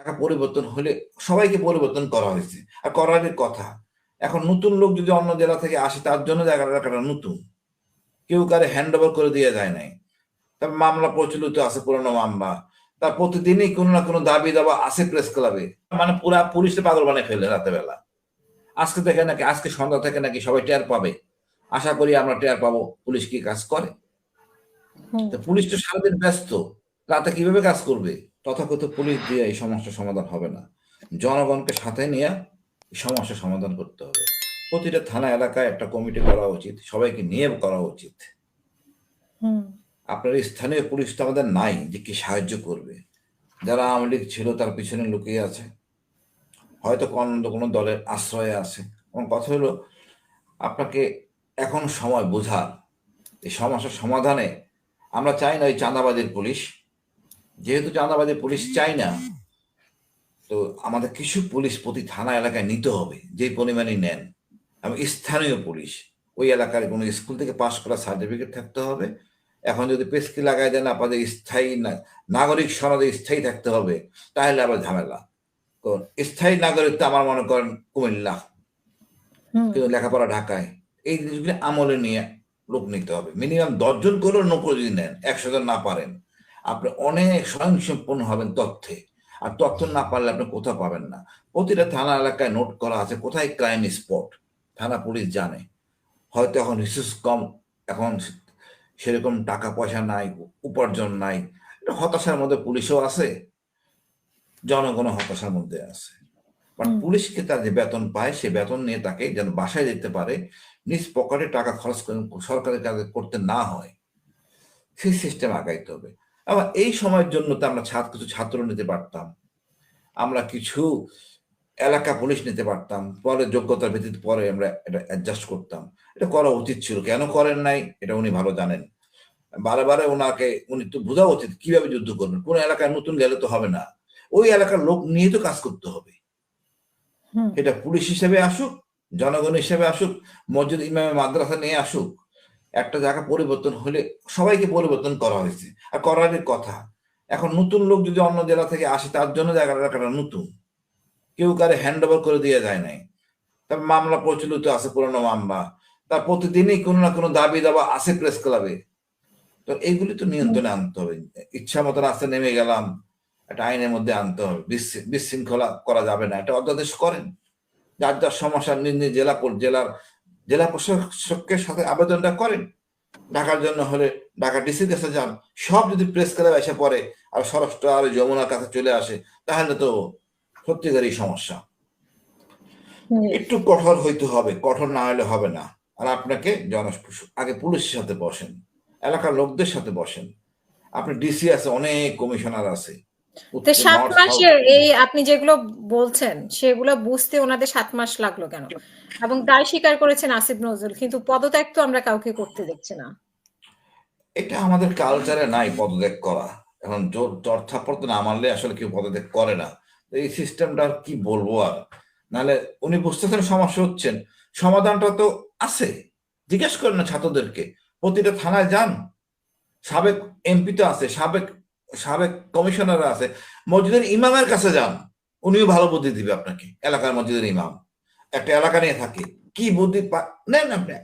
টাকা পরিবর্তন হলে সবাইকে পরিবর্তন করা হয়েছে। আর করারই কথা এখন নতুন লোক যদি অন্য জেলা থেকে আসে তার জন্য জায়গাটা নতুন। কেউ কারে হ্যান্ড ওভার করে দিয়ে যায় নাই। তার মামলা প্রচলিত আছে পুরনো মামলা। তার প্রতিদিনই কোনো না কোনো দাবি দাবা আছে প্রেস ক্লাবে মানে পুরা পুলিশে পাগল বানিয়ে ফেলে রাতে বেলা আজকে থেকে নাকি আজকে সন্ধ্যা থেকে নাকি সবাই টের পাবে। আশা করি আমরা টের পাবো পুলিশ কি কাজ করে। তো পুলিশ তো সারাদিন ব্যস্ত। রাতে কীভাবে কাজ করবে? তথাকথিত পুলিশ দিয়ে এই সমস্যার সমাধান হবে না। জনগণকে সাথে নিয়ে এই সমস্যার সমাধান করতে হবে। প্রতিটা থানা এলাকায় একটা কমিটি করা উচিত সবাইকে নিয়ে করা উচিত। হুম। আপনার স্থানীয় পুলিশ তো আমাদের নাই যে কি সাহায্য করবে। যারা আওয়ামী লীগ ছিল তার পিছনে লুকিয়ে আছে। হয়তো কোনো না কোনো দলের আশ্রয়ে আছে। এবং কথা হলো আপনাকে এখন সময় বোঝার। এই সমস্যার সমাধানে আমরা চাই না ওই চাঁদাবাজের পুলিশ। যেহেতু চাঁদাবাজের পুলিশ চাই না তো আমাদের কিছু পুলিশ প্রতি থানা এলাকায় নিতে হবে যে পরিমাণে নেন। এবং স্থানীয় পুলিশ ওই এলাকার কোনো স্কুল থেকে পাশ করা সার্টিফিকেট থাকতে হবে। এখন যদি পেস্কি লাগাই দেন আপনাদের স্থায়ী নাগরিক সনদে স্থায়ী থাকতে হবে তাহলে আবার ঝামেলা। কারণ স্থায়ী নাগরিক তো আমার মনে করেন কুমিল্লা কিন্তু লেখাপড়া ঢাকায়। এই জিনিসগুলি আমলে নিয়ে লোক নিতে হবে। মিনিমাম দশজন করে নৌকো যদি নেন একশো জন না পারেন আপনি অনেক স্বয়ংসম্পূর্ণ হবেন তথ্যে। আর তথ্য না পারলে আপনি কোথাও পাবেন না। প্রতিটা থানা এলাকায় নোট করা আছে কোথায় ক্রাইম স্পট থানা পুলিশ জানে। হয়তো এখন রিসোর্স কম এখন সেরকম টাকা পয়সা নাই উপার্জন নাই। এটা হতাশার মধ্যে পুলিশও আছে জনগণও হতাশার মধ্যে আছে। বাট পুলিশকে তার যে বেতন পায় সে বেতন নিয়ে তাকে যেন বাসায় যেতে পারে নিজ পকেটে টাকা খরচ করে সরকারের কাজে করতে না হয় সেই সিস্টেম আগাইতে হবে। আবার এই সময়ের জন্য তো আমরা ছাত্র কিছু ছাত্র নিতে পারতাম। আমরা কিছু এলাকা পুলিশ নিতে পারতাম। পরে যোগ্যতার ভিত্তিতে পরে আমরা এটা অ্যাডজাস্ট করতাম। এটা করা উচিত ছিল। কেন করেন নাই? এটা উনি ভালো জানেন। বারে বারে ওনাকে উনি তো বোঝা উচিত কীভাবে যুদ্ধ করবেন। কোন এলাকায় নতুন গেলে তো হবে না। ওই এলাকার লোক নিয়ে তো কাজ করতে হবে। এটা পুলিশ হিসেবে আসুক জনগণ হিসেবে আসুক মসজিদ ইমামে মাদ্রাসা নিয়ে আসুক। একটা জায়গা পরিবর্তন হলে সবাইকে পরিবর্তন করা হয়েছে। আর করারই কথা, এখন নতুন লোক যদি অন্য জেলা থেকে আসে, তার জন্য জায়গাটা নতুন। কেউ কারে হ্যান্ড ওভার করে দিয়ে যায় নাই। তার মামলা প্রচলিত আছে, পুরোনো মামলা। তার প্রতিদিনই কোনো না কোনো দাবি দাবা আছে প্রেস ক্লাবে তো এইগুলি তো নিয়ন্ত্রণে আনতে হবে। ইচ্ছা মতো রাস্তায় নেমে গেলাম, একটা আইনের মধ্যে আনতে হবে। বিশৃ- বিশৃঙ্খলা করা যাবে না। এটা অধ্যাদেশ করেন। যার যার সমস্যা নিজ নিজ জেলা জেলার জেলা প্রশাসকের সাথে আবেদনটা করেন। ঢাকার জন্য হলে ঢাকা ডিসির কাছে যান। সব যদি প্রেস ক্লাবে এসে পড়ে আর স্বরাষ্ট্র আর যমুনার কাছে চলে আসে তাহলে তো সত্যিকারই সমস্যা। একটু কঠোর হইতে হবে কঠোর না হলে হবে না। আর আপনাকে জন আগে পুলিশের সাথে বসেন এলাকার লোকদের সাথে বসেন। আপনি ডিসি আছে অনেক কমিশনার আছে। তো সাত মাসের এই আপনি যেগুলো বলছেন সেগুলো বুঝতে ওনাদের সাত মাস লাগল কেন? এবং দায় স্বীকার করেছেন আসিফ নজরুল কিন্তু পদত্যাগ তো আমরা কাউকে করতে দেখছি না। এটা আমাদের কালচারে নাই পদত্যাগ করা। এখন জোর না আসলে কেউ পদত্যাগ করে না। এই সিস্টেমটা আর কি বলব আর? নাহলে উনি বুঝতেছেন সমস্যা হচ্ছেন। সমাধানটা তো আছে। জিজ্ঞেস করেন না ছাত্রদেরকে। প্রতিটা থানায় যান। সাবেক এমপি তো আছে সাবেক সাবেক কমিশনার আছে। মসজিদের ইমামের কাছে যান, উনিও ভালো বুদ্ধি দিবে আপনাকে, এলাকার মসজিদের ইমাম। একটা এলাকা নিয়ে থাকে, কি বুদ্ধি নেন আপনি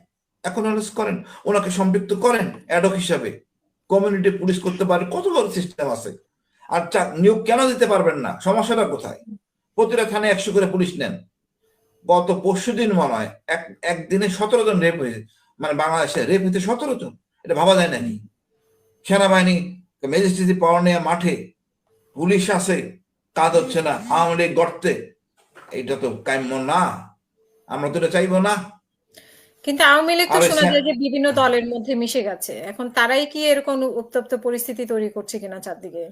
অ্যানালাইজ করেন, ওনাকে সম্পৃক্ত করেন, অ্যাডক হিসাবে। কমিউনিটি পুলিশ করতে পারে, কত বড় সিস্টেম আছে। আর নিয়োগ কেন দিতে পারবেন না, সমস্যাটা কোথায়? প্রতিটা থানায় একশো করে পুলিশ নেন। গত পরশু দিন মনে হয়, এক, একদিনে সতেরো জন রেপ হয়েছে। মানে বাংলাদেশে রেপ হয়েছে সতেরো জন, এটা ভাবা যায় নাকি? সেনাবাহিনী ম্যাজিস্ট্রেসি পাওয়ার নেওয়া মাঠে পুলিশ আছে কাজ হচ্ছে না আওয়ামী লীগ গর্তে এইটা তো কাম্য না। আমরা তো এটা চাইব না। কিন্তু আওয়ামী লীগ তো শোনা যায় যে বিভিন্ন দলের মধ্যে মিশে গেছে। এখন তারাই কি এরকম উত্তপ্ত পরিস্থিতি তৈরি করছে কিনা চারদিকে?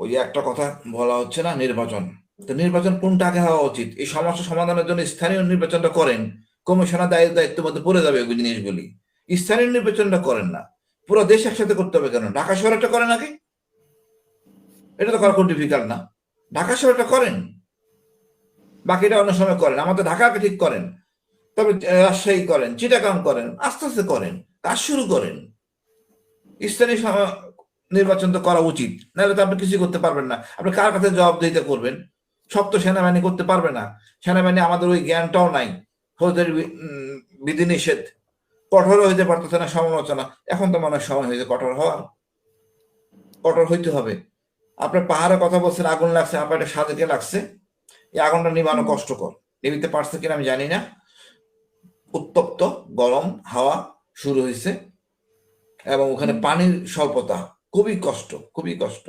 ওই একটা কথা বলা হচ্ছে না নির্বাচন। তো নির্বাচন কোনটা আগে হওয়া উচিত? এই সমস্যা সমাধানের জন্য স্থানীয় নির্বাচনটা করেন। কমিশনার দায়িত্ব দায়িত্বের মধ্যে পড়ে যাবে ওই জিনিসগুলি। স্থানীয় নির্বাচনটা করেন না। পুরো দেশ একসাথে করতে হবে কেন? ঢাকা শহরটা করেন আগে? এটা তো করা খুব ডিফিকাল্ট না। ঢাকা শহরটা করেন। বাকিটা অন্য সময় করেন। আমাদের ঢাকাকে ঠিক করেন। তবে রাজশাহী করেন, চিটাগাং করেন, আস্তে আস্তে করেন। কাজ শুরু করেন। স্থানীয় নির্বাচন তো করা উচিত। নাহলে তো আপনি কিছু করতে পারবেন না। আপনি কার কাছে জবাবদিহিতা করবেন? সব তো সেনাবাহিনী করতে পারবে না। সেনাবাহিনী আমাদের ওই জ্ঞানটাও নাই। ফৌজদারি বিধিনিষেধ। কঠোর হইতে পারতেছে না সমালোচনা। এখন তো মানুষ সময় হয়েছে কঠোর হওয়ার কঠোর হইতে হবে। আপনার পাহাড়ে কথা বলছেন আগুন লাগছে আপনার একটা সাজেকে লাগছে। এই আগুনটা নিবানো কষ্টকর। নিভিতে পারছে কিনা আমি জানি না। উত্তপ্ত গরম হাওয়া শুরু হয়েছে এবং ওখানে পানির স্বল্পতা খুবই কষ্ট খুবই কষ্ট।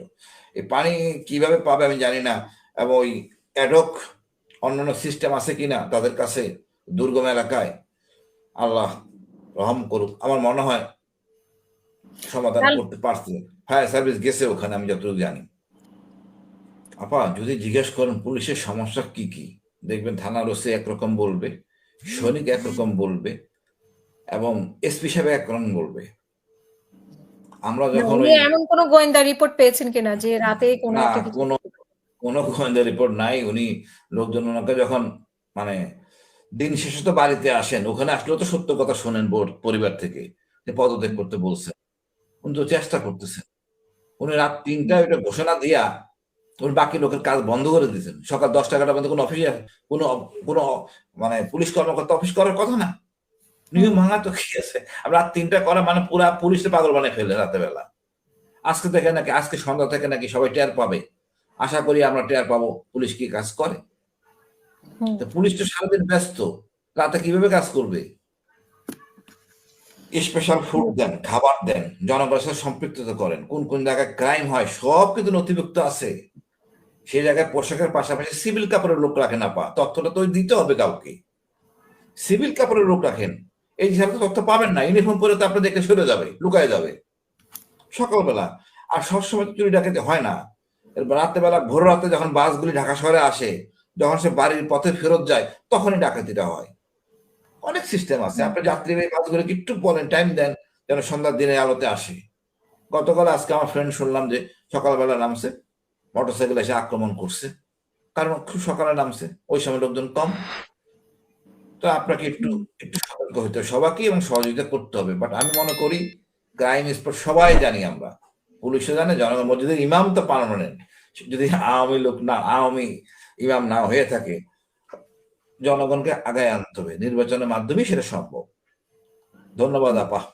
এই পানি কীভাবে পাবে আমি জানি না এবং ওই অ্যাডক অন্যান্য সিস্টেম আছে কিনা তাদের কাছে দুর্গম এলাকায় আল্লাহ রহম করুক আমার মনে হয় সমাধান করতে পারছে। ফায়ার সার্ভিস গেছে ওখানে আমি যতটুকু জানি। আপা যদি জিজ্ঞেস করেন পুলিশের সমস্যা কি কি? দেখবেন থানার ওসি একরকম বলবে সৈনিক একরকম বলবে এবং এসপি সাহেব একরকম বলবে। আমরা যখন এমন কোনো গোয়েন্দা রিপোর্ট পেয়েছেন কিনা যে রাতে কোনো কোনো গোয়েন্দা রিপোর্ট নাই। উনি লোকজন ওনাকে যখন মানে দিন শেষে তো বাড়িতে আসেন ওখানে আসলেও তো সত্য কথা শোনেন বোর- পরিবার থেকে পদত্যাগ করতে বলছেন। উনি তো চেষ্টা করতেছেন। উনি রাত তিনটায় ওইটা ঘোষণা দিয়া উনি বাকি লোকের কাজ বন্ধ করে দিয়েছেন। সকাল দশটা এগারোটা পর্যন্ত কোনো অফিসে কোনো কোনো মানে পুলিশ কর্মকর্তা অফিস করার কথা না। নিয়ম ভাঙা তো কি আছে? রাত তিনটা করা মানে পুরা পুলিশে পাগল বানিয়ে ফেলে রাতের বেলা আজকে থেকে নাকি আজকে সন্ধ্যা থেকে নাকি সবাই টের পাবে। আশা করি আমরা টের পাবো পুলিশ কি কাজ করে। পুলিশ তো সারাদিন ব্যস্ত। রাতে কীভাবে কাজ করবে? স্পেশাল ফুড দেন, খাবার দেন, জনগণের সাথে করেন, কোন কোন জায়গায় ক্রাইম হয়, সব কিন্তু নথিভুক্ত আছে। সেই জায়গায় পোশাকের পাশাপাশি সিভিল কাপড়ের লোক রাখেন আপা, তথ্যটা তো দিতে হবে কাউকে। সিভিল কাপড়ের লোক রাখেন। এই হিসাবে তথ্য পাবেন না ইউনিফর্ম পরে তো আপনি দেখে সরে যাবে, লুকায় যাবে। সকালবেলা, আর সবসময় চুরি ডাকাতি হয় না। রাত্রেবেলা, ভোর রাতে যখন বাসগুলি ঢাকা শহরে আসে যখন সে বাড়ির পথে ফেরত যায়, তখনই ডাকাতিটা হয়। অনেক সিস্টেম আছে। আপনি যাত্রীবাহী বাসগুলোকে একটু বলেন টাইম দেন, যেন সন্ধ্যার দিনে আলোতে আসে। গতকাল আজকে আমার ফ্রেন্ড শুনলাম যে সকালবেলা নামছে মোটরসাইকেল এসে আক্রমণ করছে। কারণ খুব সকালে নামছে, ওই সময় লোকজন কম। তো আপনাকে একটু একটু সতর্ক হতে হবে। সবাইকে এবং সহযোগিতা করতে হবে। বাট আমি মনে করি ক্রাইম স্পট সবাই জানি আমরা। পুলিশও জানে, জনগণ, মসজিদের ইমাম তো পারমানেন্ট যদি আওয়ামী লোক না, আওয়ামী ইমাম না হয়ে থাকে জনগণকে আগায় আনতে হবে। নির্বাচনের মাধ্যমেই সেটা সম্ভব। ধন্যবাদ আপা।